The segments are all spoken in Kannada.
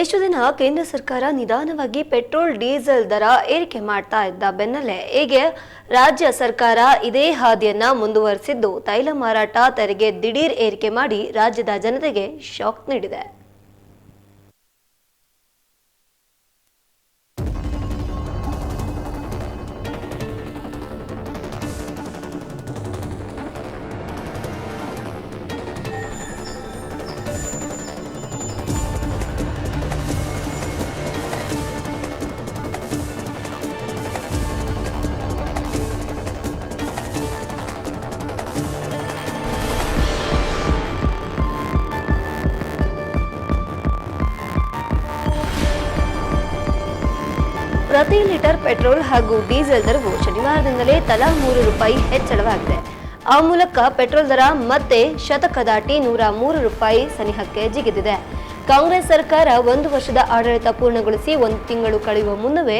ಎಷ್ಟು ದಿನ ಕೇಂದ್ರ ಸರ್ಕಾರ ನಿಧಾನವಾಗಿ ಪೆಟ್ರೋಲ್, ಡೀಸೆಲ್ ದರ ಏರಿಕೆ ಮಾಡ್ತಾ ಇದ್ದ ಬೆನ್ನಲ್ಲೇ ಈಗ ರಾಜ್ಯ ಸರ್ಕಾರ ಇದೇ ಹಾದಿಯನ್ನ ಮುಂದುವರಿಸಿದ್ದು. ತೈಲ ಮಾರಾಟ ತೆರಿಗೆ ದಿಢೀರ್ ಏರಿಕೆ ಮಾಡಿ ರಾಜ್ಯದ ಜನತೆಗೆ ಶಾಕ್ ನೀಡಿದೆ. ಪ್ರತಿ ಲೀಟರ್ ಪೆಟ್ರೋಲ್ ಹಾಗೂ ಡೀಸೆಲ್ ದರವು ಶನಿವಾರದಿಂದಲೇ ತಲಾ ಮೂರು ರೂಪಾಯಿ ಹೆಚ್ಚಳವಾಗಿದೆ. ಆ ಮೂಲಕ ಪೆಟ್ರೋಲ್ ದರ ಮತ್ತೆ ಶತಕ ದಾಟಿ ನೂರ ಮೂರು ರೂಪಾಯಿ ಸನಿಹಕ್ಕೆ ಜಿಗಿದಿದೆ. ಕಾಂಗ್ರೆಸ್ ಸರ್ಕಾರ ಒಂದು ವರ್ಷದ ಆಡಳಿತ ಪೂರ್ಣಗೊಳಿಸಿ ಒಂದು ತಿಂಗಳು ಕಳೆಯುವ ಮುನ್ನವೇ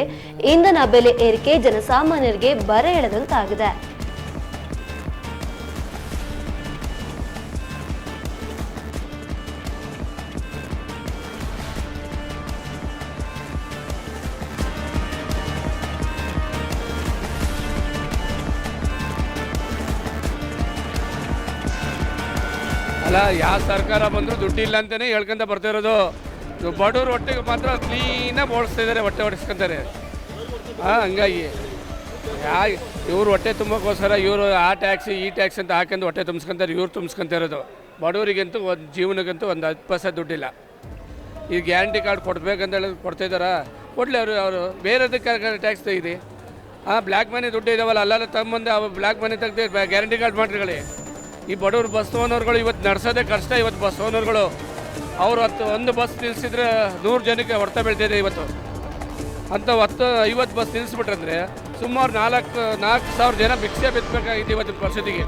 ಇಂಧನ ಬೆಲೆ ಏರಿಕೆ ಜನಸಾಮಾನ್ಯರಿಗೆ ಬರ ಎಳೆದಂತಾಗಿದೆ. ಅಲ್ಲ ಯಾವ ಸರ್ಕಾರ ಬಂದರೂ ದುಡ್ಡಿಲ್ಲ ಅಂತಲೇ ಹೇಳ್ಕೊಂತ ಬರ್ತಿರೋದು ಇರೋದು. ಬಡವ್ರ ಹೊಟ್ಟೆಗೆ ಮಾತ್ರ ಕ್ಲೀನಾಗಿ ಓಡಿಸ್ತಾ ಇದ್ದಾರೆ ಹೊಟ್ಟೆ ಹೊಡಿಸ್ಕೊಂತಾರೆ. ಹಾಂ, ಹಂಗಾಗಿ. ಯಾ, ಇವ್ರು ಹೊಟ್ಟೆ ತುಂಬಕ್ಕೋಸ್ಕರ ಇವರು ಆ ಟ್ಯಾಕ್ಸಿ, ಈ ಟ್ಯಾಕ್ಸ್ ಅಂತ ಹಾಕೊಂಡು ಹೊಟ್ಟೆ ತುಂಬಿಸ್ಕೊಂತಾರೆ, ಇವ್ರು ತುಂಬಿಸ್ಕೊಂತ ಇರೋದು. ಬಡವರಿಗಂತೂ ಒಂದು ಜೀವನಕ್ಕಂತೂ ಒಂದು ಹತ್ತು ಪೈಸೆ ದುಡ್ಡಿಲ್ಲ. ಈ ಗ್ಯಾರಂಟಿ ಕಾರ್ಡ್ ಕೊಡ್ಬೇಕಂತ ಹೇಳಿ ಕೊಡ್ತಾಯಿದ್ದಾರಾ ಕೊಡಲಿ ಅವರು ಅವರು. ಬೇರೆದಕ್ಕೆ ಟ್ಯಾಕ್ಸ್ ತೆಗೀರಿ. ಹಾಂ, ಬ್ಲ್ಯಾಕ್ ಮನಿ ದುಡ್ಡು ಇದಾವಲ್ಲ, ಅಲ್ಲೆಲ್ಲ ತಗೊಂಬಂದು ಬ್ಲ್ಯಾಕ್ ಮನಿ ತೆಗ್ದು, ಗ್ಯಾರಂಟಿ ಕಾರ್ಡ್ ಮಾಡ್ರಿಗಳೇ ಈ ಬಡವ್ರ ಬಸ್ ಓನರ್ಗಳು ಇವತ್ತು ನಡ್ಸೋದೇ ಕಷ್ಟ ಇವತ್ತು ಬಸ್ ಓನರ್ಗಳು. ಅವರು ಹತ್ತು, ಒಂದು ಬಸ್ ನಿಲ್ಲಿಸಿದ್ರೆ ನೂರು ಜನಕ್ಕೆ ಹೊಡೆತ ಬೀಳ್ತಿದೆ ಇವತ್ತು. ಅಂತ ಹತ್ತು, ಐವತ್ತು ಬಸ್ ನಿಲ್ಲಿಸ್ಬಿಟ್ರಂದ್ರೆ ಸುಮಾರು ನಾಲ್ಕು ನಾಲ್ಕು ಸಾವಿರ ಜನ ಭಿಕ್ಷೆ ಬಿತ್ತಬೇಕಾಗಿದೆ ಇವತ್ತಿನ ಪರಿಸ್ಥಿತಿಗೆ.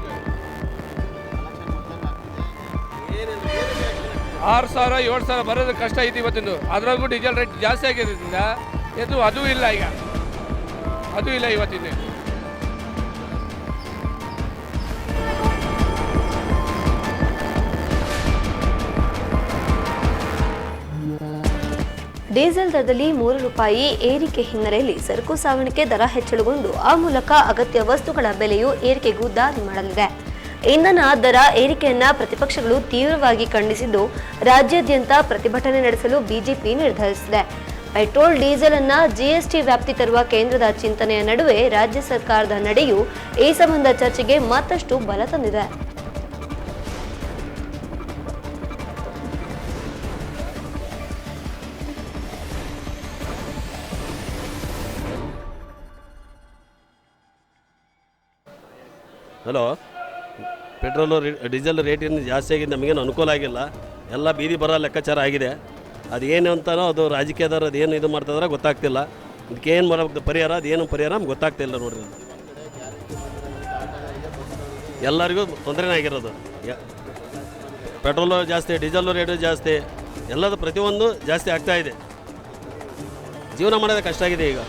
ಆರು ಸಾವಿರ, ಏಳು ಸಾವಿರ ಬರೋದು ಕಷ್ಟ ಐತಿ ಇವತ್ತಿಂದು. ಅದರಾಗೂ ಡೀಸೆಲ್ ರೇಟ್ ಜಾಸ್ತಿ ಆಗಿರೋದ್ರಿಂದ, ಇದು, ಅದು ಇಲ್ಲ ಈಗ. ಅದು ಇಲ್ಲ ಇವತ್ತಿನ ಡೀಸೆಲ್ ದರದಲ್ಲಿ ಮೂರು ರೂಪಾಯಿ ಏರಿಕೆ ಹಿನ್ನೆಲೆಯಲ್ಲಿ ಸರಕು ಸಾಗಾಣಿಕೆ ದರ ಹೆಚ್ಚಳಗೊಂಡು ಆ ಮೂಲಕ ಅಗತ್ಯ ವಸ್ತುಗಳ ಬೆಲೆಯು ಏರಿಕೆಗೂ ದಾರಿ ಮಾಡಲಿದೆ. ಇಂಧನ ದರ ಏರಿಕೆಯನ್ನ ಪ್ರತಿಪಕ್ಷಗಳು ತೀವ್ರವಾಗಿ ಖಂಡಿಸಿದ್ದು ರಾಜ್ಯಾದ್ಯಂತ ಪ್ರತಿಭಟನೆ ನಡೆಸಲು ಬಿಜೆಪಿ ನಿರ್ಧರಿಸಿದೆ. ಪೆಟ್ರೋಲ್, ಡೀಸೆಲ್ ಅನ್ನ ಜಿಎಸ್ಟಿ ವ್ಯಾಪ್ತಿ ತರುವ ಕೇಂದ್ರದ ಚಿಂತನೆಯ ನಡುವೆ ರಾಜ್ಯ ಸರ್ಕಾರದ ನಡೆಯು ಈ ಸಂಬಂಧ ಚರ್ಚೆಗೆ ಮತ್ತಷ್ಟು ಬಲ ತಂದಿದೆ. ಹಲೋ? ಪೆಟ್ರೋಲು ಡೀಸೆಲ್ ರೇಟ್ ಏನು ಜಾಸ್ತಿ ಆಗಿದೆ, ನಮಗೇನು ಅನುಕೂಲ ಆಗಿಲ್ಲ. ಎಲ್ಲ ಬೀದಿ ಬರೋ ಲೆಕ್ಕಾಚಾರ ಆಗಿದೆ. ಅದು ಏನು ಅಂತಾರೋ ಅದು ರಾಜಕೀಯದವ್ರು ಅದೇನು ಇದು ಮಾಡ್ತಾರೆ ಗೊತ್ತಾಗ್ತಿಲ್ಲ. ಇದಕ್ಕೆ ಏನು ಮಾಡಬೇಕು ಪರಿಹಾರ ಅದೇನು ಪರಿಹಾರ ನಮ್ಗೆ ಗೊತ್ತಾಗ್ತಿಲ್ಲ ನೋಡ್ರಿ ಎಲ್ಲರಿಗೂ ತೊಂದರೆನೇ ಆಗಿರೋದು. ಪೆಟ್ರೋಲು ಜಾಸ್ತಿ, ಡೀಸೆಲ್ ರೇಟು ಜಾಸ್ತಿ, ಎಲ್ಲದು ಪ್ರತಿಯೊಂದು ಜಾಸ್ತಿ ಆಗ್ತಾ ಇದೆ. ಜೀವನ ಮಾಡೋದೇ ಕಷ್ಟ ಆಗಿದೆ ಈಗ.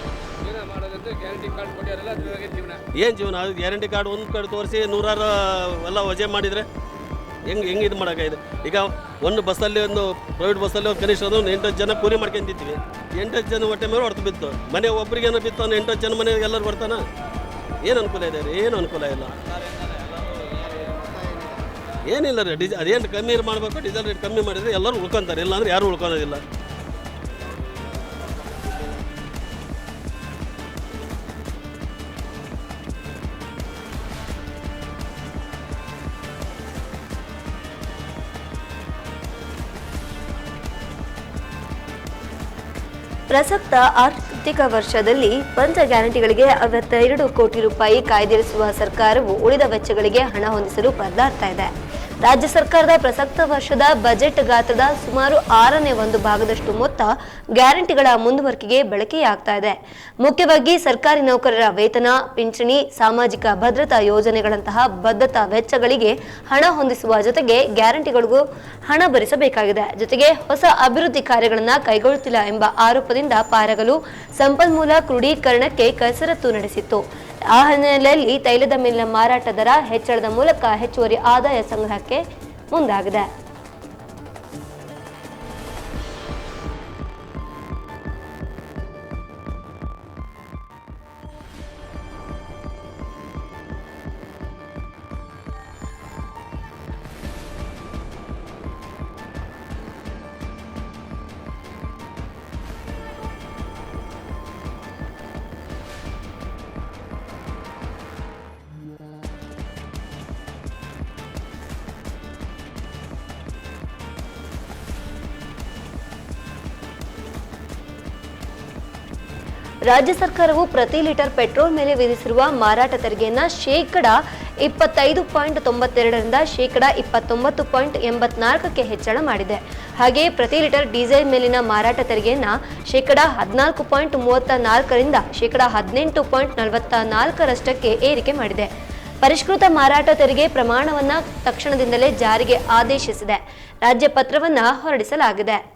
ಏನು ಜೀವನ? ಅದು ಗ್ಯಾರಂಟಿ ಕಾರ್ಡ್ ಒಂದು ಕಡೆ ತೋರಿಸಿ ನೂರಾರು ಎಲ್ಲ ವಜೆ ಮಾಡಿದರೆ ಹೆಂಗೆ ಹೆಂಗೆ ಇದು ಮಾಡೋಕ್ಕಾಗಿದೆ ಈಗ ಒಂದು ಬಸ್ಸಲ್ಲಿ ಒಂದು ಪ್ರೈವೇಟ್ ಬಸ್ಸಲ್ಲಿ ಕನಿಷ್ಠ ಒಂದು ಎಂಟತ್ತು ಜನ ಕೂಲಿ ಮಾಡ್ಕೊಂತಿದ್ವಿ ಎಂಟತ್ತು ಜನ ಹೊಟ್ಟೆ ಮೇಲೆ ಹೊಡೆದು ಬಿತ್ತು. ಮನೆ ಒಬ್ರಿಗೇನೋ ಬಿತ್ತು ಅಂದ್ರೆ ಎಂಟತ್ತು ಜನ ಮನೆ ಎಲ್ಲರೂ ಬರ್ತಾನ? ಏನು ಅನುಕೂಲ ಇದೆ ರೀ? ಏನು ಅನುಕೂಲ ಇಲ್ಲ. ಏನಿಲ್ಲ ರೀ, ಡಿಜ್ ಅದೇನು ಕಮ್ಮಿ ಮಾಡಬೇಕು ಡೀಸೆಲ್ ರೇಟ್ ಕಮ್ಮಿ ಮಾಡಿದರೆ ಎಲ್ಲರೂ ಉಳ್ಕೊತಾರೆ. ಇಲ್ಲ ಅಂದ್ರೆ ಯಾರೂ ಉಳ್ಕೊಳೋದಿಲ್ಲ. ಪ್ರಸಕ್ತ ಆರ್ಥಿಕ ವರ್ಷದಲ್ಲಿ ಪಂಚ ಗ್ಯಾರಂಟಿಗಳಿಗೆ ಅರವತ್ತೆರಡು ಕೋಟಿ ರೂಪಾಯಿ ಕಾಯ್ದಿರಿಸುವ ಸರ್ಕಾರವು ಉಳಿದ ವೆಚ್ಚಗಳಿಗೆ ಹಣ ಹೊಂದಿಸಲು ಪರದಾಡ್ತಾ ಇದೆ. ರಾಜ್ಯ ಸರ್ಕಾರದ ಪ್ರಸಕ್ತ ವರ್ಷದ ಬಜೆಟ್ ಗಾತ್ರದ ಸುಮಾರು ಆರನೇ ಒಂದು ಭಾಗದಷ್ಟು ಮೊತ್ತ ಗ್ಯಾರಂಟಿಗಳ ಮುಂದುವರಿಕೆಗೆ ಬಳಕೆಯಾಗ್ತಾ ಇದೆ. ಮುಖ್ಯವಾಗಿ ಸರ್ಕಾರಿ ನೌಕರರ ವೇತನ, ಪಿಂಚಣಿ, ಸಾಮಾಜಿಕ ಭದ್ರತಾ ಯೋಜನೆಗಳಂತಹ ಭದ್ರತಾ ವೆಚ್ಚಗಳಿಗೆ ಹಣ ಹೊಂದಿಸುವ ಜೊತೆಗೆ ಗ್ಯಾರಂಟಿಗಳಿಗೂ ಹಣ ಭರಿಸಬೇಕಾಗಿದೆ. ಜೊತೆಗೆ ಹೊಸ ಅಭಿವೃದ್ಧಿ ಕಾರ್ಯಗಳನ್ನು ಕೈಗೊಳ್ಳುತ್ತಿಲ್ಲ ಎಂಬ ಆರೋಪದಿಂದ ಪಾರಗಲು ಸಂಪನ್ಮೂಲ ಕ್ರೋಢೀಕರಣಕ್ಕೆ ಕಸರತ್ತು ನಡೆಸಿತ್ತು. ಆ ಹಿನ್ನೆಲೆಯಲ್ಲಿ ತೈಲದ ಮೇಲಿನ ಮಾರಾಟ ದರ ಹೆಚ್ಚಳದ ಮೂಲಕ ಹೆಚ್ಚುವರಿ ಆದಾಯ ಸಂಗ್ರಹಕ್ಕೆ ಮುಂದಾಗಿದೆ. ರಾಜ್ಯ ಸರ್ಕಾರವು ಪ್ರತಿ ಲೀಟರ್ ಪೆಟ್ರೋಲ್ ಮೇಲೆ ವಿಧಿಸಿರುವ ಮಾರಾಟ ತೆರಿಗೆಯನ್ನು ಶೇಕಡ ಇಪ್ಪತ್ತೈದು ಪಾಯಿಂಟ್ ತೊಂಬತ್ತೆರಡರಿಂದ ಶೇಕಡ ಇಪ್ಪತ್ತೊಂಬತ್ತು ಪಾಯಿಂಟ್ ಎಂಬತ್ನಾಲ್ಕಕ್ಕೆ ಹೆಚ್ಚಳ ಮಾಡಿದೆ. ಹಾಗೆಯೇ ಪ್ರತಿ ಲೀಟರ್ ಡೀಸೆಲ್ ಮೇಲಿನ ಮಾರಾಟ ತೆರಿಗೆಯನ್ನು ಶೇಕಡ ಹದಿನಾಲ್ಕು ಪಾಯಿಂಟ್ ಮೂವತ್ತ ನಾಲ್ಕರಿಂದ ಶೇಕಡ ಹದಿನೆಂಟು ಪಾಯಿಂಟ್ ನಲವತ್ತ ನಾಲ್ಕರಷ್ಟಕ್ಕೆ ಏರಿಕೆ ಮಾಡಿದೆ. ಪರಿಷ್ಕೃತ ಮಾರಾಟ ತೆರಿಗೆ ಪ್ರಮಾಣವನ್ನ ತಕ್ಷಣದಿಂದಲೇ ಜಾರಿಗೆ ಆದೇಶಿಸಿದೆ. ರಾಜ್ಯ ಪತ್ರವನ್ನು ಹೊರಡಿಸಲಾಗಿದೆ.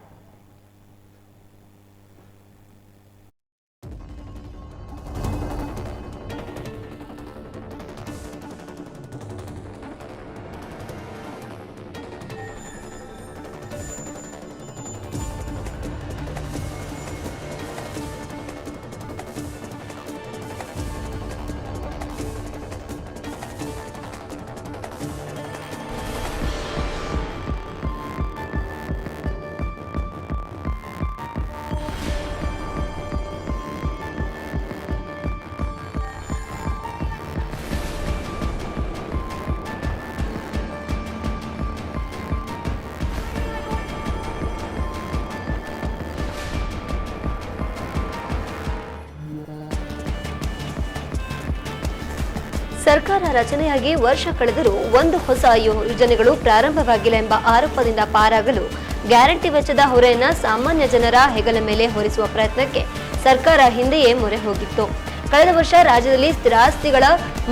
ಸರ್ಕಾರ ರಚನೆಯಾಗಿ ವರ್ಷ ಕಳೆದರೂ ಒಂದು ಹೊಸ ಯೋಜನೆಗಳು ಪ್ರಾರಂಭವಾಗಿಲ್ಲ ಎಂಬ ಆರೋಪದಿಂದ ಪಾರಾಗಲು ಗ್ಯಾರಂಟಿ ವೆಚ್ಚದ ಹೊರೆಯನ್ನ ಸಾಮಾನ್ಯ ಜನರ ಹೆಗಲ ಮೇಲೆ ಹೊರಿಸುವ ಪ್ರಯತ್ನಕ್ಕೆ ಸರ್ಕಾರ ಹಿಂದೆಯೇ ಮೊರೆ ಹೋಗಿತ್ತು. ಕಳೆದ ವರ್ಷ ರಾಜ್ಯದಲ್ಲಿ ಸ್ಥಿರಾಸ್ತಿಗಳ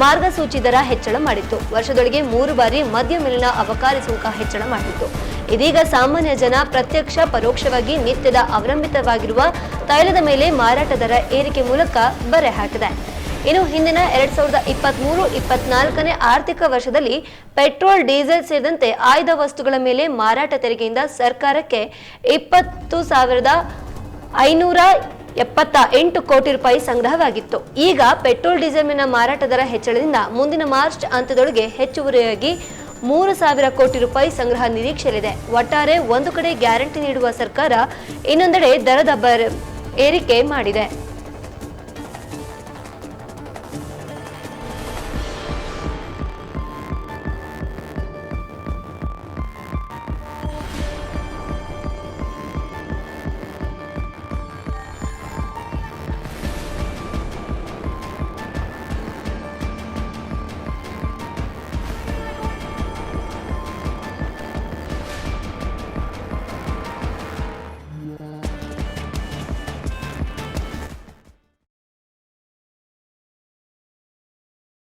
ಮಾರ್ಗಸೂಚಿ ದರ ಹೆಚ್ಚಳ ಮಾಡಿತ್ತು. ವರ್ಷದೊಳಗೆ ಮೂರು ಬಾರಿ ಮದ್ಯ ಮೇಲಿನ ಅಬಕಾರಿ ಸುಂಕ ಹೆಚ್ಚಳ ಮಾಡಿತ್ತು. ಇದೀಗ ಸಾಮಾನ್ಯ ಜನ ಪ್ರತ್ಯಕ್ಷ, ಪರೋಕ್ಷವಾಗಿ ನಿತ್ಯದ ಅವಲಂಬಿತವಾಗಿರುವ ತೈಲದ ಮೇಲೆ ಮಾರಾಟ ದರ ಏರಿಕೆ ಮೂಲಕ ಬರೆ ಹಾಕಿದೆ. ಇನ್ನು ಹಿಂದಿನ ಎರಡ್ ಸಾವಿರದ ಇಪ್ಪತ್ಮೂರು, ಇಪ್ಪತ್ನಾಲ್ಕನೇ ಆರ್ಥಿಕ ವರ್ಷದಲ್ಲಿ ಪೆಟ್ರೋಲ್, ಡೀಸೆಲ್ ಸೇರಿದಂತೆ ಆಯ್ದ ವಸ್ತುಗಳ ಮೇಲೆ ಮಾರಾಟ ತೆರಿಗೆಯಿಂದ ಸರ್ಕಾರಕ್ಕೆ ಇಪ್ಪತ್ತು ಸಾವಿರದ ಐನೂರ ಎಪ್ಪತ್ತ ಎಂಟು ಕೋಟಿ ರೂಪಾಯಿ ಸಂಗ್ರಹವಾಗಿತ್ತು. ಈಗ ಪೆಟ್ರೋಲ್ ಡೀಸೆಲ್ನ ಮಾರಾಟ ದರ ಹೆಚ್ಚಳದಿಂದ ಮುಂದಿನ ಮಾರ್ಚ್ ಅಂತ್ಯದೊಳಗೆ ಹೆಚ್ಚುವರಿಯಾಗಿ ಮೂರು ಸಾವಿರ ಕೋಟಿ ರೂಪಾಯಿ ಸಂಗ್ರಹ ನಿರೀಕ್ಷೆಯಲ್ಲಿದೆ. ಒಟ್ಟಾರೆ ಒಂದು ಕಡೆ ಗ್ಯಾರಂಟಿ ನೀಡುವ ಸರ್ಕಾರ ಇನ್ನೊಂದೆಡೆ ದರದ ಏರಿಕೆ ಮಾಡಿದೆ.